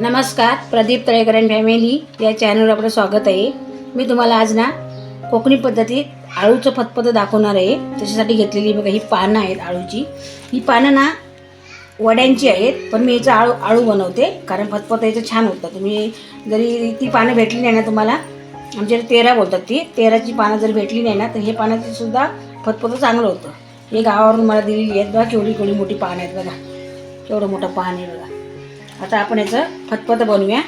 नमस्कार प्रदीप तळेकर फॅमिली या चॅनलवर आपलं स्वागत आहे. मी तुम्हाला आज ना कोकणी पद्धतीत आळूचं फतफतं दाखवणार आहे. त्याच्यासाठी घेतलेली बघा ही पानं आहेत आळूची. ही पानं ना वड्यांची आहेत पण मी याचं आळू आळू बनवते कारण फतफत याचं छान होतं. तुम्ही जरी ती पानं भेटली नाही ना तुम्हाला आमच्याकडे तेरा बोलतात ती. तेराची पानं जर भेटली नाही ना तर हे पानाचं सुद्धा फतफतं चांगलं होतं. हे गावावरून मला दिलेली आहेत बघा केवढी केवढी मोठी पानं आहेत बघा. केवढं मोठं पान आहे बघा. आता आपण याचं फतफत बनवूया.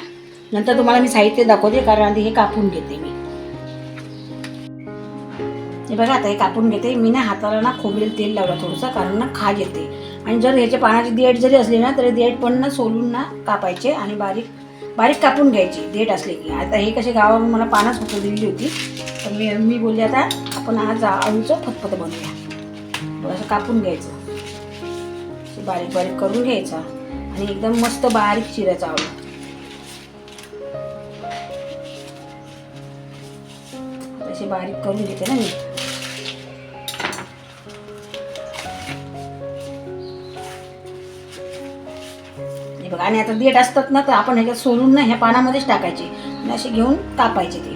नंतर तुम्हाला मी साहित्य दाखवते कारण आधी हे कापून घेते मी. हे बघा आता हे कापून घेते. मी ना हाताला ना खोबरेल तेल लावलं थोडंसं कारण ना खाज येते. आणि जर ह्याच्या पानाची देठ जरी असली ना तरी देठ पण ना सोलून ना कापायचे आणि बारीक बारीक कापून घ्यायची देठ असली की. आता हे कसे गावावर मला पानच फक्त दिलेली होती. तर मी मी बोलली आता आपण आज आळूचं फतफत बनवूया. असं कापून घ्यायचं. बारीक बारीक करून घ्यायचा. आणि एकदम मस्त बारीक चिरा चावला असे बारीक करून घेते ना मी. हे बघा आणि आता देठ असतात ना तर आपण ह्याच्यात सोलून ना ह्या पानामध्येच टाकायचे. आणि असे घेऊन कापायचे ते.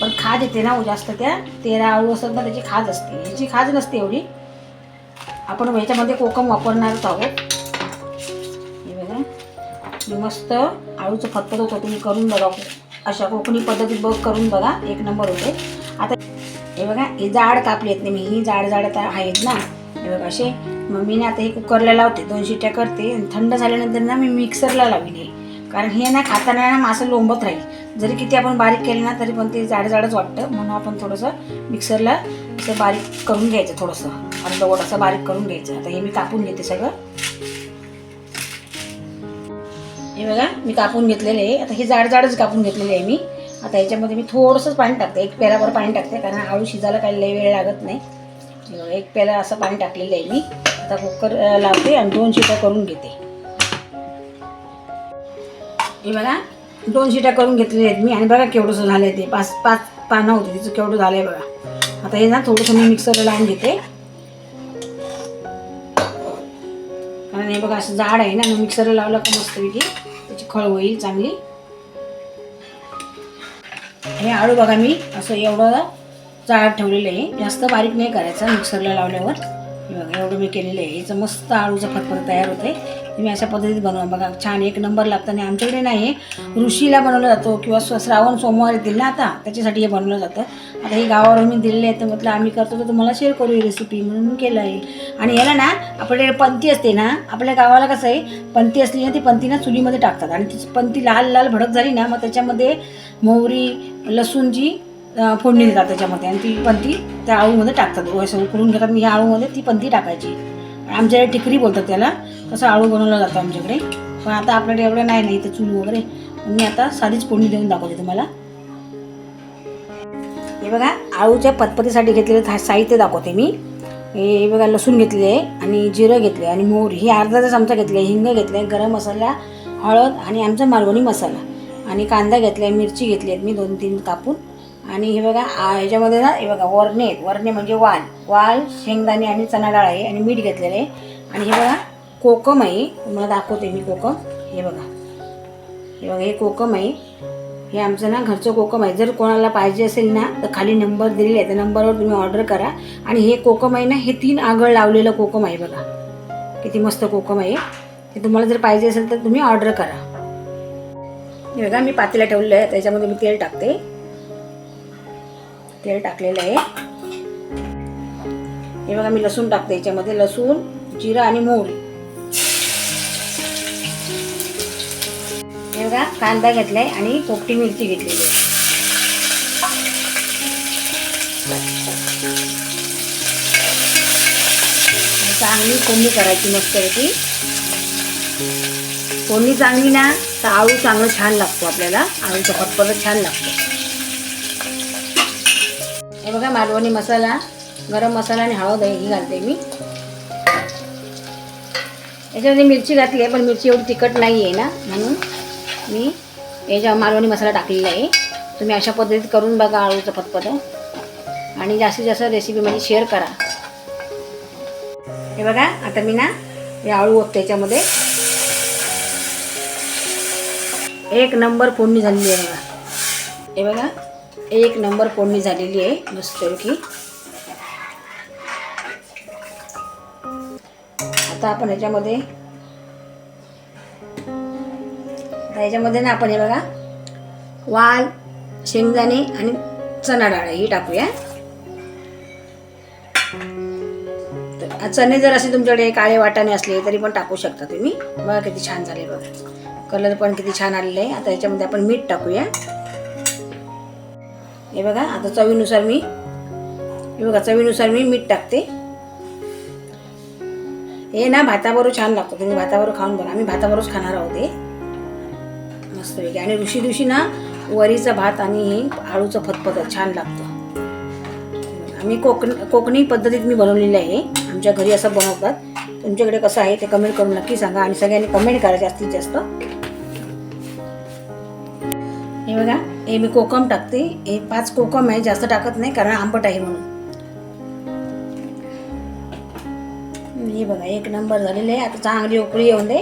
पण खाज येते ना हो, जास्त त्या. तेरा आळू असतात ना त्याची खाज असते. ह्याची खाज नसते एवढी. आपण ह्याच्यामध्ये कोकम वापरणारच आहोत. मस्त. आळूचं फतफत होतं तुम्ही करून बघा. अशा कोकणी पद्धतीत बघ करून बघा. एक नंबर होते. आता हे बघा हे जाड कापली आहेत मी ही जाड जाड आता आहेत ना. हे बघा असे. मग मी ना आता हे कुकरला लावते. दोन शिट्ट्या करते. आणि थंड झाल्यानंतर ना मी मिक्सरला लावीन हे. कारण हे ना खाताना ना मासं लोंबत राहील. जरी किती आपण बारीक केलं ना तरी पण ते जाड जाडच वाटतं. म्हणून आपण थोडंसं मिक्सरला असं बारीक करून घ्यायचं थोडंसं. अर्धवट असं बारीक करून घ्यायचं. आता हे मी कापून घेते सगळं. हे बघा मी कापून घेतलेले आहे. आता हे जाड जाडच कापून घेतलेले आहे मी. आता याच्यामध्ये मी थोडंसंच पाणी टाकते. एक पेल्यावर पाणी टाकते कारण आळू शिजायला काही लई वेळ लागत नाही. एक पेला असं पाणी टाकलेलं आहे मी. आता कुकर लावते आणि दोन शिट्या करून घेते. हे बघा दोन शिट्या करून घेतलेल्या आहेत मी. आणि बघा केवढंसं झालं आहे ते. पाच पाच पानं होते तिचं केवढं झालं आहे बघा. आता हे ना थोडंसं मी मिक्सरला लावून घेते. कारण हे बघा असं जाड आहे ना मिक्सरला लावलं का मस्तपैकी. चिखळ खळ होईल चांगली. हे आळू बघा मी असं एवढं जाड ठेवलेलं आहे. जास्त बारीक नाही करायचं मिक्सरला लावल्यावर. बघा एवढं मी केलेलं आहे. याचं मस्त आळूचं फतफत तयार होते तुम्ही अशा पद्धतीत बनवा. बघा छान एक नंबर लागतं आणि आमच्याकडे नाही. ऋषीला बनवलं जातो किंवा स्व- श्रावण सोमवार येतील ना आता त्याच्यासाठी हे बनवलं जातं. आता हे गावावरून मी दिलेले आहे तर म्हटलं आम्ही करतो तर तुम्हाला शेअर करू ही रेसिपी म्हणून केलं आहे. आणि याला ना आपल्याकडे पंथी असते ना आपल्या गावाला कसं आहे पंथी असली ना ती पंथी ना चुलीमध्ये टाकतात. आणि ती पंथी लाल लाल भडक झाली ना मग त्याच्यामध्ये मोहरी लसूणची फोडणी देतात त्याच्यामध्ये. आणि ती पंथी त्या आळूमध्ये टाकतात. असं उकळून घेतात मी ह्या आळूमध्ये ती पंथी टाकायची. आमच्याकडे टिकरी बोलतात त्याला. तसं आळू बनवलं जातं आमच्याकडे. पण आता आपल्याकडे एवढं नाही नाही तर चूल वगैरे. मी आता साधीच फोडणी देऊन दाखवते तुम्हाला. हे बघा आळूच्या पतपतीसाठी घेतलेलं साहित्य दाखवते मी. हे बघा लसूण घेतले आहे आणि जिरं घेतले आणि मोहरी. हे अर्धा चमचा घेतले हिंग घेतले गरम मसाला हळद आणि आमचा मालवणी मसाला. आणि कांदा घेतला मिरची घेतली आहेत मी दोन तीन कापून. आणि हे बघा ह्याच्यामध्ये ना हे बघा वरणे आहेत. वरणे म्हणजे वाल. वाल शेंगदाणे आणि चणा डाळ आहे. आणि मीठ घेतलेलं आहे. आणि हे बघा कोकम आहे. तुम्हाला दाखवते मी कोकम. हे बघा. हे बघा हे कोकम आहे. हे आमचं ना घरचं कोकम आहे. जर कोणाला पाहिजे असेल ना तर खाली नंबर दिलेले आहे. त्या नंबरवर तुम्ही ऑर्डर करा. आणि हे कोकम आहे ना हे तीन आगळ लावलेलं कोकम आहे बघा. किती मस्त कोकम आहे. ते तुम्हाला जर पाहिजे असेल तर तुम्ही ऑर्डर करा. हे बघा मी पातेला ठेवलेलं आहे. त्याच्यामध्ये मी तेल टाकते. तेल टाकलेलं आहे. हे बघा मी लसूण टाकते याच्यामध्ये लसूण जिरा आणि मोहरी हे बघा कांदा घेतलाय आणि पोपटी मिरची घेतलेली आहे. चांगली फोडणी करायची मस्त मस्तपैकी फोडणी चांगली ना तर आळू चांगलं छान लागतो आपल्याला. आळूचा फटफट छान लागतो. हे बघा मालवणी मसाला गरम मसाला आणि हळद आहे ही घालते मी. याच्यामध्ये मिरची घातली आहे पण मिरची एवढी तिखट नाही आहे ना म्हणून मी याच्या मालवणी मसाला टाकलेला आहे तुम्ही अशा पद्धतीत करून बघा आळूचं फतफत आणि जास्तीत जास्त रेसिपी माझी शेअर करा. हे बघा आता मी ना हे आळू ओतते याच्यामध्ये. एक नंबर फोडणी झालेली आहे बघा. हे बघा एक नंबर फोडणी झालेली आहे मस्तपैकी आता आपण ह्याच्यामध्ये याच्यामध्ये ह्याच्यामध्ये ना आपण हे बघा वाल शेंगदाणे आणि चणा डाळ ही टाकूया. तर चणे जर असे तुमच्याकडे काळे वाटाणे असले तरी पण टाकू शकता तुम्ही. बघा किती छान झाले बघा. कलर पण किती छान आलेले आहे. आता याच्यामध्ये आपण मीठ टाकूया. हे बघा आता चवीनुसार मी हे बघा चवीनुसार मी मीठ टाकते. हे ना भाताबरोबर छान लागतो तुम्ही भाताबरोबर खाऊन बघा. आम्ही भाताबरोबरच खाणार आहोत हे. मस्तपैकी आणि ऋषी दिवशी ना वरीचा भात आणि हे आळूचं फतफत छान लागतं. आम्ही कोकण कोकणी पद्धतीत मी बनवलेली आहे आमच्या घरी असं बनवतात. तुमच्याकडे कसं आहे ते कमेंट करून नक्की सांगा आणि सगळ्यांनी कमेंट करा जास्तीत जास्त. हे बघा हे मी कोकम टाकते. हे पाच कोकम आहे जास्त टाकत नाही कारण आंबट आहे म्हणून. हे बघा एक नंबर झालेले आहे. आता चांगली उकळी येऊन दे.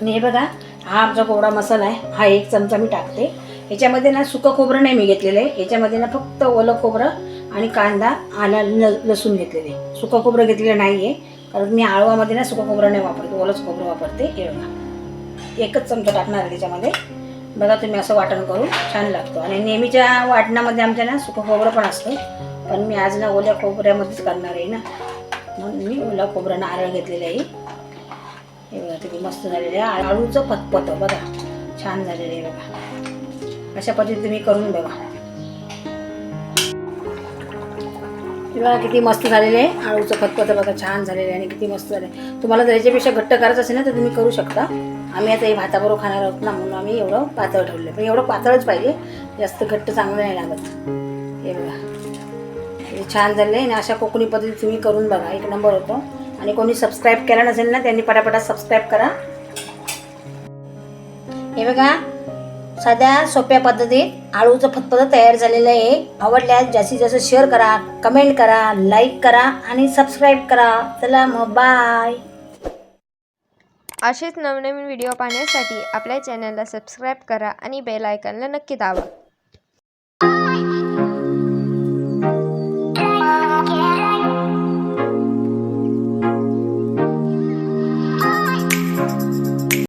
आणि हे बघा हा आमचा कोवडा मसाला आहे. हा एक चमचा मी टाकते. ह्याच्यामध्ये ना सुकं खोबरं नाही मी घेतलेलं आहे. ह्याच्यामध्ये ना फक्त ओलं खोबरं आणि कांदा आला ल लसूण घेतलेले आहे. सुकं खोबरं घेतलेलं नाही आहे. कारण मी आळवामध्ये ना सुकं खोबरं नाही वापरते ओलंच खोबरं वापरते. हे बघा. एकच चमचा टाकणार आहे त्याच्यामध्ये. बघा तुम्ही असं वाटण करून छान लागतो. आणि नेहमीच्या वाटणामध्ये आमच्या ना सुकं खोबरं पण असतं पण मी आज ना ओल्या खोबऱ्यामध्येच करणार आहे ना. म्हणून मी ओला खोबरं नारळ घेतलेलं आहे. हे बघा किती मस्त झालेलं आहे. आळूचं पतपतं बघा. छान झालेलं आहे बघा. अशा पद्धतीने तुम्ही करून बघा. बघा किती मस्त झालेलं आहे. आळूचं फतफत बघा छान झालेलं आहे आणि किती मस्त झालं आहे तुम्हाला जर याच्यापेक्षा घट्ट करायचं असेल ना तर तुम्ही करू शकता. आम्ही आता हे भाताबरोबर खाणार आहोत ना म्हणून आम्ही एवढं पातळ ठेवलं पण एवढं पातळच पाहिजे जास्त घट्ट चांगलं नाही लागत. हे बघा. छान झालं आहे आणि अशा कोकणी पद्धती तुम्ही करून बघा. एक नंबर होतो. आणि कोणी सबस्क्राईब केला नसेल ना त्यांनी पटापटा सबस्क्राईब करा. हे बघा साध्या सोप्या पद्धतीत आळूचं फतफत तयार झालेलं आहे. आवडल्यास जास्तीत जास्त शेअर करा कमेंट करा लाईक करा आणि सबस्क्राईब करा. चला मग बाय असेच नवनवीन व्हिडिओ पाहण्यासाठी आपल्या चॅनलला सबस्क्राईब करा आणि बेल आयकॉनला नक्की दाबा.